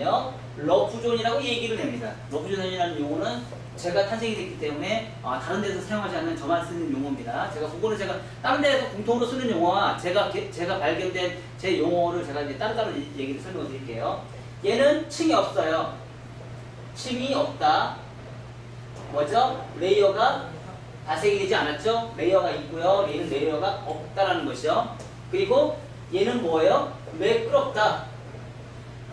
요 러프존이라고 얘기를 합니다. 러프존이라는 용어는 제가 탄생이 됐기 때문에 아, 다른 데서 사용하지 않는 저만 쓰는 용어입니다. 제가 그거를 제가 다른 데에서 공통으로 쓰는 용어와 제가 게- 제가 발견된 제 용어를 제가 이제 따로따로 이- 얘기를 설명을 드릴게요. 얘는 층이 없어요. 층이 없다. 뭐죠? 레이어가 발생이 되지 않았죠? 레이어가 있고요. 얘는 레이어가 없다라는 것이요. 그리고 얘는 뭐예요? 매끄럽다.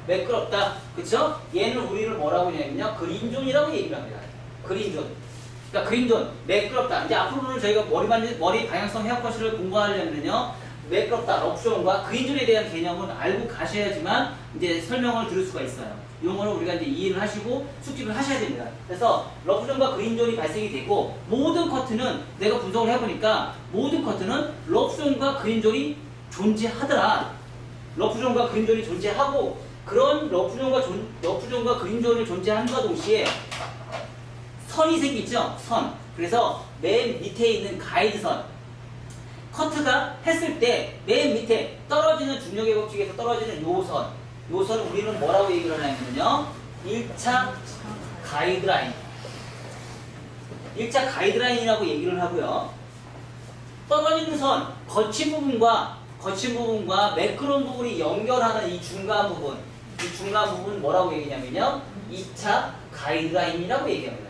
매끄럽다. 그쵸? 얘는 우리를 뭐라고 하냐면요. 그린존이라고 얘기를 합니다. 그린존. 그러니까 그린존, 매끄럽다. 이제 앞으로는 저희가 머리, 만 머리 방향성 헤어컷을 공부하려면요. 매끄럽다, 럽존과 그린존에 대한 개념은 알고 가셔야지만 이제 설명을 들을 수가 있어요. 이런 거는 우리가 이제 이해를 하시고 숙지를 하셔야 됩니다. 그래서 러프존과 그린존이 발생이 되고 모든 커트는 내가 분석을 해보니까 모든 커트는 러프존과 그린존이 존재하더라. 러프존과 그린존이 존재하고 그런 러프존과 존, 러프존과 그린존이 존재함과 동시에 선이 생기죠. 선. 그래서 맨 밑에 있는 가이드선. 커트가 했을 때 맨 밑에 떨어지는 중력의 법칙에서 떨어지는 요선. 요선을 우리는 뭐라고 얘기를 하냐면요. 1차 가이드라인. 1차 가이드라인이라고 얘기를 하고요. 떨어지는 선, 거친 부분과 거친 부분과 매끄러운 부분이 연결하는 이 중간 부분, 이 중간 부분 뭐라고 얘기냐면요, 2차 가이드라인이라고 얘기합니다.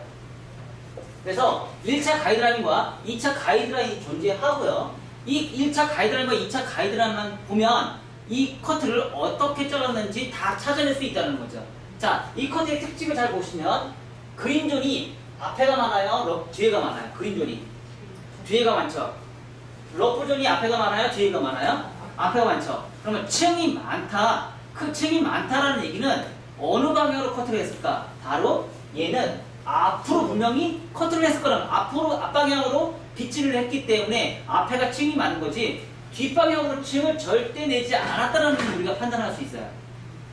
그래서 1차 가이드라인과 2차 가이드라인이 존재하고요. 이 1차 가이드라인과 2차 가이드라인만 보면 이 커트를 어떻게 잘랐는지 다 찾아낼 수 있다는 거죠. 자, 이 커트의 특징을 잘 보시면 그린존이 앞에가 많아요, 러- 뒤에가 많아요. 그린존이 뒤에가 많죠. 러프존이 앞에가 많아요? 뒤에가 많아요? 앞에가 많죠. 그러면 층이 많다. 그 층이 많다라는 얘기는 어느 방향으로 커트를 했을까? 바로 얘는 앞으로 분명히 커트를 했을 거라는 앞으로 앞방향으로 빗질을 했기 때문에 앞에가 층이 많은 거지 뒷방향으로 층을 절대 내지 않았다는 걸 우리가 판단할 수 있어요.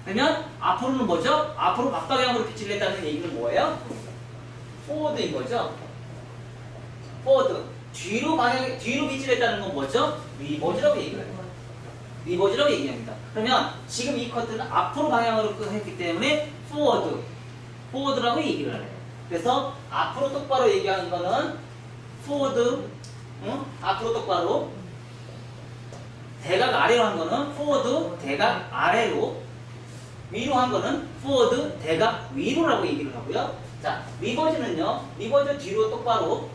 그러면 앞으로는 뭐죠? 앞으로 앞방향으로 빗질을 했다는 얘기는 뭐예요? 포워드인 거죠. 포워드 뒤로 방향 뒤로 빗질했다는 건 뭐죠? 리버즈라고 얘기해요. 리버즈라고 얘기합니다. 그러면 지금 이 커트는 앞으로 방향으로 했기 때문에 포워드 포워드라고 얘기를 해요. 그래서 앞으로 똑바로 얘기하는 거는 포워드 응? 앞으로 똑바로 대각 아래로 한 거는 포워드 대각 아래로 위로 한 거는 포워드 대각 위로라고 얘기를 하고요. 자, 리버즈는요. 리버즈 뒤로 똑바로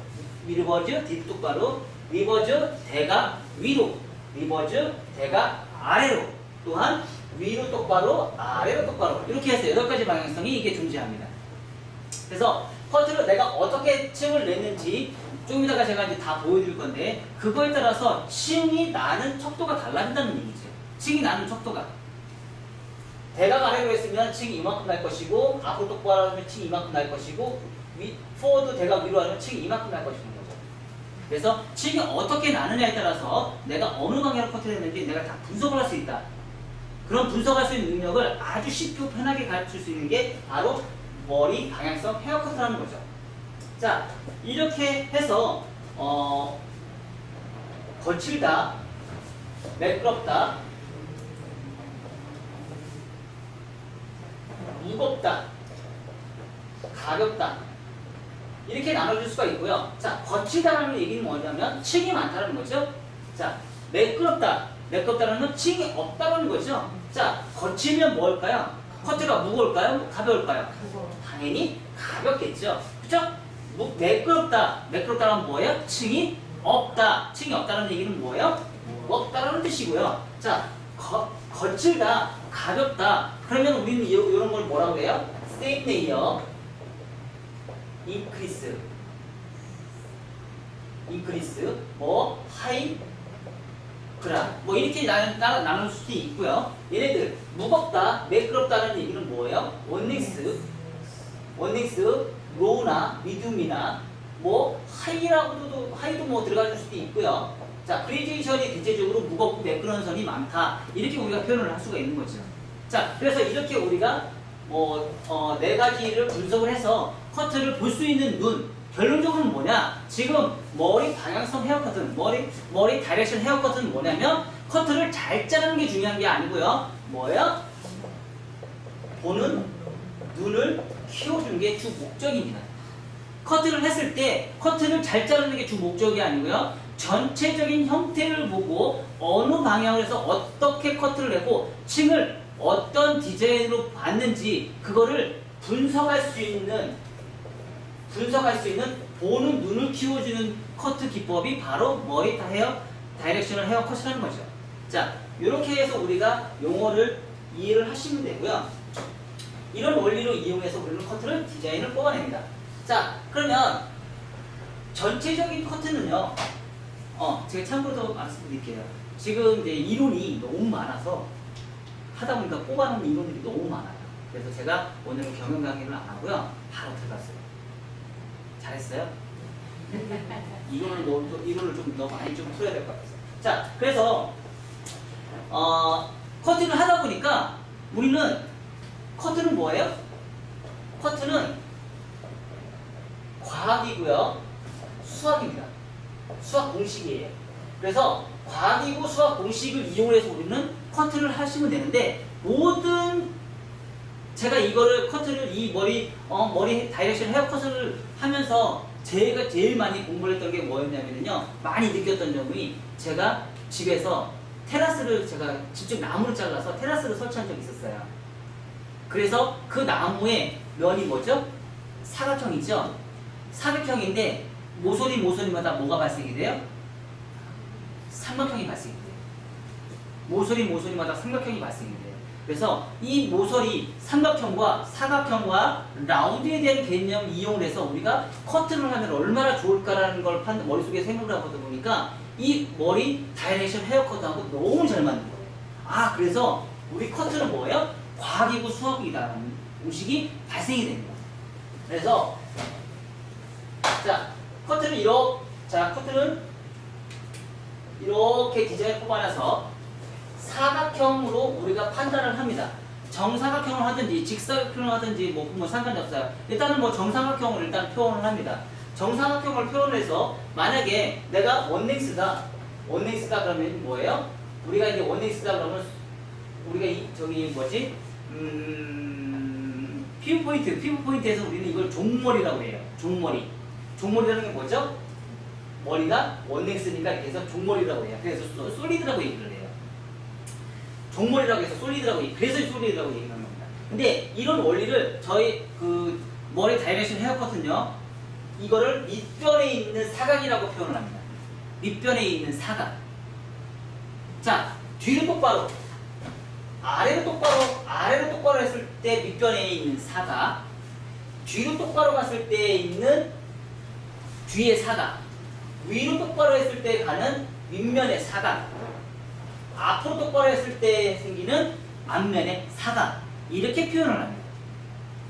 리버즈 뒤로 똑바로 리버즈 대각 위로 리버즈 대각 아래로 또한 위로 똑바로 아래로 똑바로 이렇게 해서 여덟 가지 방향성이 이게 존재합니다. 그래서 커트를 내가 어떻게 층을 냈는지 좀 이따가 제가 이제 다 보여드릴 건데 그거에 따라서 층이 나는 척도가 달라진다는 얘기죠. 층이 나는 척도가 대각 아래로 했으면 층이 이만큼 날 것이고 앞으로 똑바로 하면 층이 이만큼 날 것이고 위, 포워드 대각 위로 하면 층이 이만큼 날 거죠. 그래서 층이 어떻게 나느냐에 따라서 내가 어느 방향으로 커트를 했는지 내가 다 분석을 할 수 있다. 그런 분석할 수 있는 능력을 아주 쉽고 편하게 가르칠 수 있는 게 바로 머리 방향성 헤어커트라는 거죠. 자, 이렇게 해서 어, 거칠다, 매끄럽다, 무겁다, 가볍다 이렇게 나눠줄 수가 있고요. 자, 거치다라는 얘기는 뭐냐면 층이 많다는 거죠. 자, 매끄럽다, 매끄럽다는 건 층이 없다는 거죠. 자, 거치면 뭘까요? 커트가 무거울까요? 가벼울까요? 당연히 가볍겠죠. 그죠? 무- 매끄럽다. 매끄럽다는 뭐예요? 층이 없다. 층이 없다는 얘기는 뭐예요? 무겁다라는 뜻이고요. 자, 거, 거칠다. 가볍다. 그러면 우리는 이, 이런 걸 뭐라고 해요? same layer, increase, increase, 뭐 high, 그라 뭐 이렇게 나는 따라 나눌 수도 있고요. 얘네들 무겁다, 매끄럽다는 얘기는 뭐예요? 원닉스, 원닉스, 로우나 미디움이나 뭐 하이라고도 하이도 뭐 들어갈 수도 있고요. 자, 그레디에이션이 대체적으로 무겁고 매끄러운 선이 많다. 이렇게 우리가 표현을 할 수가 있는 거죠. 자, 그래서 이렇게 우리가 뭐, 어, 네 가지를 분석을 해서 커트를 볼 수 있는 눈. 결론적으로는 뭐냐? 지금 머리 방향성 헤어커트는, 머리, 머리 다이렉션 헤어커트는 뭐냐면, 커트를 잘 자르는 게 중요한 게 아니고요. 뭐예요? 보는 눈을 키워주는 게 주 목적입니다. 커트를 했을 때 커트를 잘 자르는 게 주 목적이 아니고요. 전체적인 형태를 보고 어느 방향으로 해서 어떻게 커트를 했고 층을 어떤 디자인으로 봤는지 그거를 분석할 수 있는 분석할 수 있는 보는 눈을 키워주는 커트 기법이 바로 머리 다 헤어 다이렉셔널 헤어 컷이라는 거죠. 자, 이렇게 해서 우리가 용어를 이해를 하시면 되고요. 이런 원리로 이용해서 우리는 커트를 디자인을 뽑아냅니다. 자, 그러면 전체적인 커트는요. 어, 제가 참고로 말씀드릴게요. 지금 이제 이론이 너무 많아서 하다 보니까 뽑아놓은 이론들이 너무 많아요. 그래서 제가 오늘은 경영 강의를 안 하고요. 바로 들어갔어요. 잘했어요? 이론을 너무, 이론을 좀더 많이 좀 풀어야 될 것 같아요. 자, 그래서, 어, 커트를 하다 보니까 우리는 커트는 뭐예요? 커트는 과학이고요. 수학입니다. 수학 공식이에요. 그래서 과학이고 수학 공식을 이용해서 우리는 커트를 하시면 되는데 모든 제가 이거를 커트를 이 머리 어, 머리 다이렉션 헤어컷을 하면서 제가 제일 많이 공부를 했던 게 뭐였냐면요 많이 느꼈던 점이 제가 집에서 테라스를 제가 직접 나무를 잘라서 테라스를 설치한 적이 있었어요. 그래서 그 나무의 면이 뭐죠? 사각형이죠. 사각형인데 모서리 모서리마다 뭐가 발생이 돼요? 삼각형이 발생이 돼요. 모서리 모서리마다 삼각형이 발생이 돼요. 그래서 이 모서리 삼각형과 사각형과 라운드에 대한 개념 이용을 해서 우리가 커트를 하면 얼마나 좋을까라는 걸 판- 머릿속에 생각을 하다 보니까 이 머리 다이렉션 헤어컷하고 너무 잘 맞는 거예요. 아 그래서 우리 커트는 뭐예요? 과학이고 수학이다라는 공식이 발생이 됩니다. 그래서 자 커트는 이렇게 자 커트는 이렇게 디자인 뽑아놔서 사각형으로 우리가 판단을 합니다. 정사각형을 하든지 직사각형을 하든지 뭐, 뭐 상관이 없어요. 일단은 뭐 정사각형을 일단 표현을 합니다. 정사각형을 표현해서 만약에 내가 원넥스다 원넥스다 그러면 뭐예요? 우리가 이제 원넥스다 그러면 우리가 이 저기 뭐지 음 피부 포인트 피부 포인트에서 우리는 이걸 종머리라고 해요. 종머리 종머리라는 게 뭐죠? 머리가 원넥스니까 이렇게 해서 종머리라고 해요. 그래서 소- 솔리드라고 얘기를 해요. 종머리라고 해서 솔리드라고 그래서 솔리드라고 얘기하는 겁니다. 근데 이런 원리를 저희 그 머리 다이렉션 헤어컷은요, 이거를 밑변에 있는 사각이라고 표현을 합니다. 밑변에 있는 사각. 자, 뒤로 똑바로, 아래로 똑바로, 아래로 똑바로 했을 때 밑변에 있는 사각, 뒤로 똑바로 갔을 때 있는 뒤에 사각, 위로 똑바로 했을 때 가는 윗면의 사각, 앞으로 똑바로 했을 때 생기는 앞면의 사각 이렇게 표현을 합니다.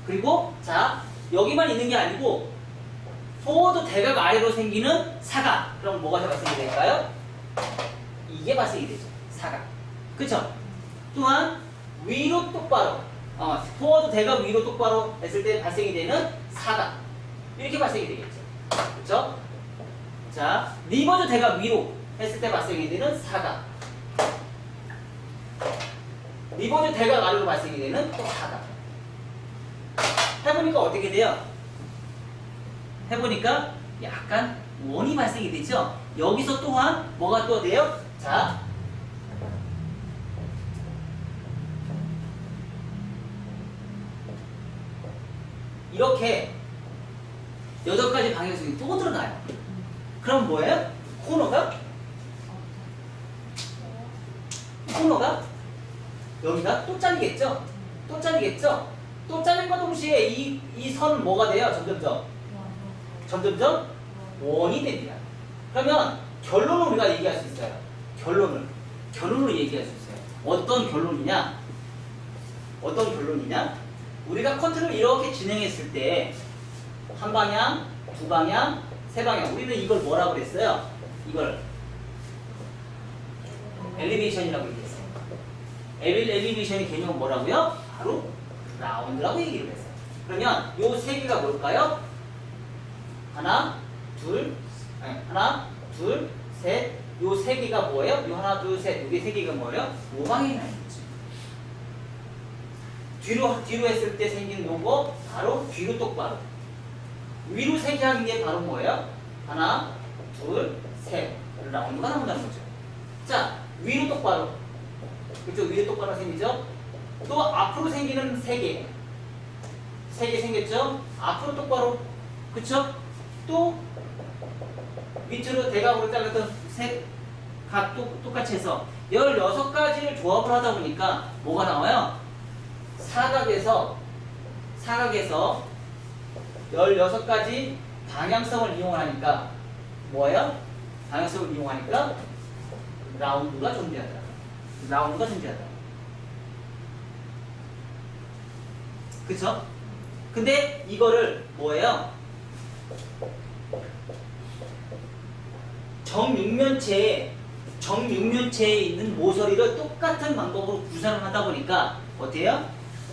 그리고 자 여기만 있는 게 아니고 포워드 대각 아래로 생기는 사각 그럼 뭐가 발생이 될까요? 이게 발생이 되죠. 사각 그쵸? 또한 위로 똑바로 어, 포워드 대각 위로 똑바로 했을 때 발생이 되는 사각 이렇게 발생이 되겠죠. 그쵸? 자 리버드 대각 위로 했을 때 발생이 되는 사각 리버드 대각 아래로 발생이 되는 또 사각. 해보니까 어떻게 돼요? 해보니까 약간 원이 발생이 되죠? 여기서 또한 뭐가 또 돼요? 자. 이렇게 여덟 가지 방향성이 또 들어가요. 그럼 뭐예요? 코너가? 코너가 여기가 또 잘리겠죠? 또 잘리겠죠? 또 잘림과 동시에 이, 이 선은 뭐가 돼요? 점점점. 점점점 원이 됩니다. 그러면 결론을 우리가 얘기할 수 있어요. 결론을. 결론을 얘기할 수 있어요. 어떤 결론이냐? 어떤 결론이냐? 우리가 커트를 이렇게 진행했을 때 한 방향, 두 방향, 세 방향. 우리는 이걸 뭐라고 그랬어요? 이걸 엘리베이션이라고 얘기했어요. 엘리, 엘리베이션의 개념은 뭐라고요? 바로 라운드라고 얘기를 했어요. 그러면 요 세 개가 뭘까요? 하나, 둘, 아니, 하나, 둘, 셋. 요 세 개가 뭐예요? 요 하나, 둘, 셋. 요게 세 개가 뭐예요? 오방이 나 있지. 뒤로 뒤로 했을 때 생기는 요거 바로 뒤로 똑바로. 위로 세게 하는 게 바로 뭐예요? 하나, 둘, 셋. 라운드가 나온다는 거죠. 자, 위로 똑바로. 그죠? 위로 똑바로 생기죠? 또 앞으로 생기는 세 개. 세개 생겼죠? 앞으로 똑바로. 그쵸? 또 밑으로 대각으로 잘랐던 세각 똑같이 해서 16가지를 조합을 하다 보니까 뭐가 나와요? 사각에서 사각에서 16가지 방향성을 이용하니까 뭐예요? 방향성을 이용하니까 라운드가 존재하다. 라운드가 존재하다. 그쵸? 근데 이거를 뭐예요? 정육면체에 정육면체에 있는 모서리를 똑같은 방법으로 구상을 하다 보니까 어때요?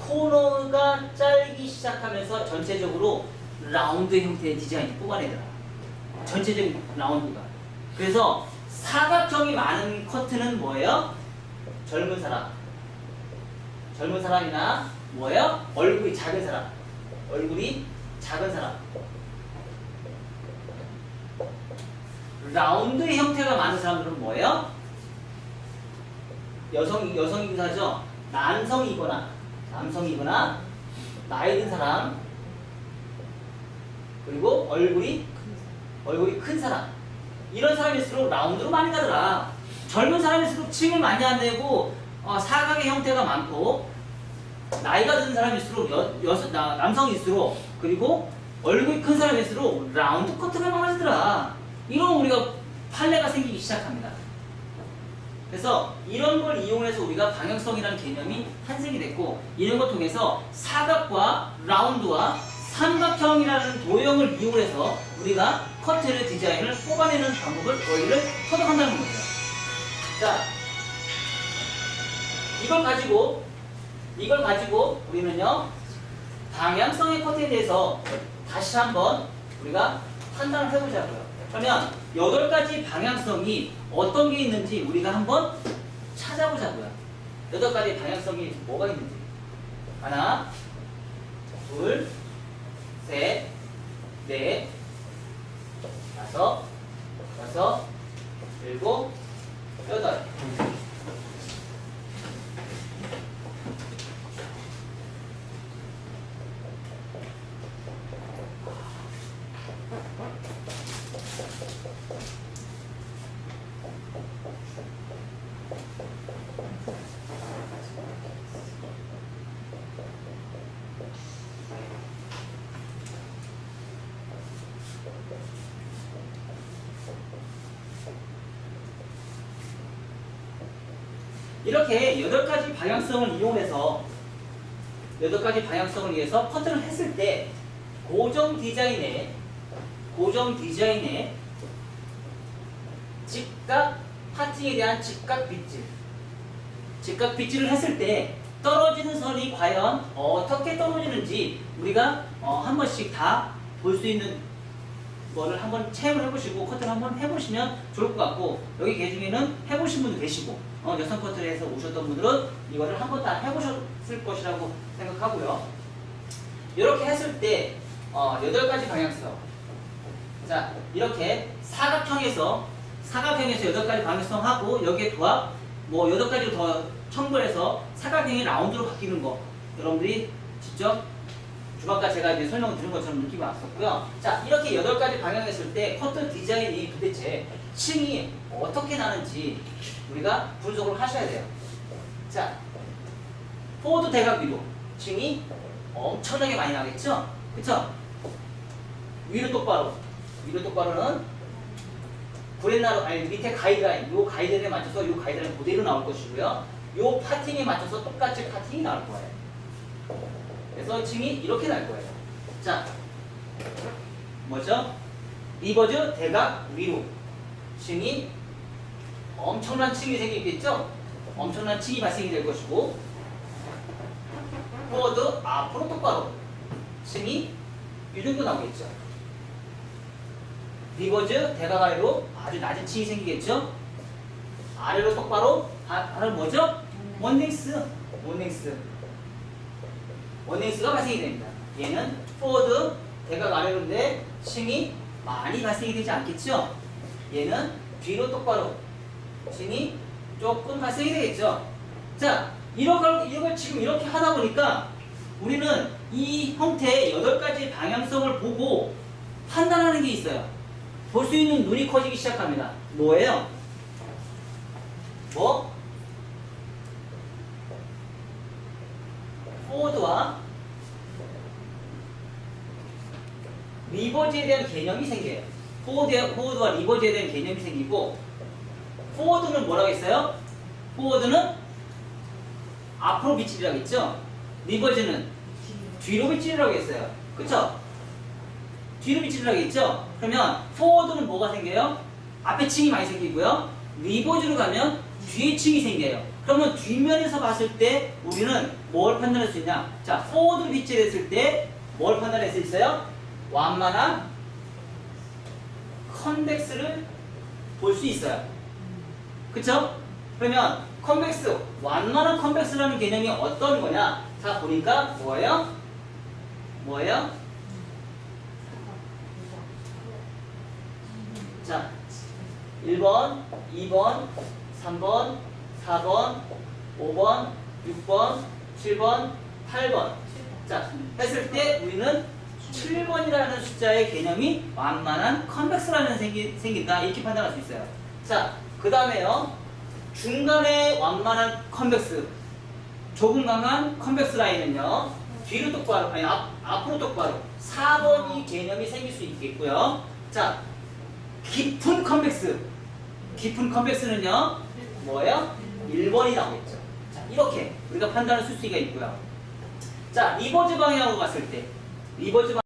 코너가 짧기 시작하면서 전체적으로 라운드 형태의 디자인이 뽑아내더라. 전체적인 라운드가. 그래서 사각형이 많은 커트는 뭐예요? 젊은 사람. 젊은 사람이나 뭐예요? 얼굴이 작은 사람. 얼굴이 작은 사람. 라운드 형태가 많은 사람들은 뭐예요? 여성 여성이사죠. 남성이거나 남성이거나 나이 든 사람 그리고 얼굴이 얼굴이 큰 사람 이런 사람일수록 라운드로 많이 가더라. 젊은 사람일수록 층을 많이 안 내고 어, 사각의 형태가 많고 나이가 든 사람일수록 여, 여, 나, 남성일수록 그리고 얼굴이 큰 사람일수록 라운드 커트가 많아지더라. 이런 우리가 판례가 생기기 시작합니다. 그래서 이런 걸 이용해서 우리가 방향성이라는 개념이 탄생이 됐고 이런 걸 통해서 사각과 라운드와 삼각형이라는 도형을 이용해서 우리가 커트를 디자인을 뽑아내는 방법을 원리를 터득한다는 거죠. 자, 이걸 가지고 이걸 가지고 우리는요 방향성의 커트에 대해서 다시 한번 우리가 판단을 해보자고요. 그러면 여덟 가지 방향성이 어떤 게 있는지 우리가 한번 찾아보자고요. 여덟 가지 방향성이 뭐가 있는지. 하나, 둘, 셋, 넷, 다섯, 여섯, 일곱, 여덟. 이렇게 여덟 가지 방향성을 이용해서 여덟 가지 방향성을 위해서 커트를 했을 때 고정 디자인에 고정 디자인에 직각 파팅에 대한 직각 빗질 직각 빗질을 했을 때 떨어지는 선이 과연 어떻게 떨어지는지 우리가 어, 한 번씩 다 볼 수 있는 거를 한번 체험을 해보시고 커트를 한번 해보시면 좋을 것 같고 여기 계중에는 해보신 분도 계시고 어, 여성 해서 오셨던 분들은 이거를 한 번 다 해보셨을 것이라고 생각하고요. 이렇게 했을 때 어, 8가지 방향성 자 이렇게 사각형에서 사각형에서 8가지 방향성 하고 여기에 도합 뭐 8가지로 더 첨부해서 사각형이 라운드로 바뀌는 거 여러분들이 직접 주방과 제가 이제 설명을 드린 것처럼 느낌이 왔었고요. 자, 이렇게 8가지 방향했을 때 커트 디자인이 도대체 층이 어떻게 나는지 우리가 분석을 하셔야 돼요. 자, 포워드 대각 위로 층이 엄청나게 많이 나겠죠? 그쵸? 위로 똑바로. 위로 똑바로는 브레나로, 아니 밑에 가이드라인, 요 가이드라인에 맞춰서 요 가이드라인 그대로 나올 것이고요. 요 파팅에 맞춰서 똑같이 파팅이 나올 거예요. 그래서 층이 이렇게 날 거예요. 자, 뭐죠? 리버즈 대각 위로 층이 엄청난 층이 생기겠죠? 엄청난 층이 발생이 될 것이고 포워드 앞으로 똑바로 층이 이 정도 나오겠죠? 리버즈 대각 아래로 아주 낮은 층이 생기겠죠? 아래로 똑바로 아, 아래 뭐죠? 원넥스 원넥스 원행수가 발생이 됩니다. 얘는 forward 대각 아래로인데 층이 많이 발생이 되지 않겠죠? 얘는 뒤로 똑바로 층이 조금 발생이 되겠죠? 자, 이걸, 이걸 지금 이렇게 하다 보니까 우리는 이 형태의 여덟 가지 방향성을 보고 판단하는 게 있어요. 볼 수 있는 눈이 커지기 시작합니다. 뭐예요? 뭐? 포워드와 리버즈에 대한 개념이 생겨요. 포워드, 포워드와 리버즈에 대한 개념이 생기고 포워드는 뭐라고 했어요? 포워드는 앞으로 비치리라고 했죠? 리버즈는 뒤로 비치리라고 했어요. 그쵸? 뒤로 비치리라고 했죠? 그러면 포워드는 뭐가 생겨요? 앞에 층이 많이 생기고요. 리버즈로 가면 뒤에 층이 생겨요. 그러면 뒷면에서 봤을 때 우리는 뭘 판단할 수 있냐? 자, 포워드로 비치를 했을 때 뭘 판단할 수 있어요? 완만한 컨벡스를 볼 수 있어요. 그쵸? 그러면 컨벡스, 완만한 컨벡스라는 개념이 어떤 거냐? 자, 보니까 뭐예요? 뭐예요? 자, 1번, 2번, 3번, 4번, 5번, 6번, 7번, 8번. 자, 했을 때 우리는 7번이라는 숫자의 개념이 완만한 컨벡스라는 생기, 생긴다. 이렇게 판단할 수 있어요. 자, 그 다음에요. 중간에 완만한 컨벡스. 조금 강한 컨벡스 라인은요. 뒤로 똑바로, 아니, 앞, 앞으로 똑바로. 4번이 개념이 생길 수 있겠고요. 자, 깊은 컨벡스. 깊은 컨벡스는요. 뭐예요? 1번이 나오겠죠. 자, 이렇게 우리가 판단을 쓸 수가 있고요. 자, 리버즈 방향으로 갔을 때, 리버즈 방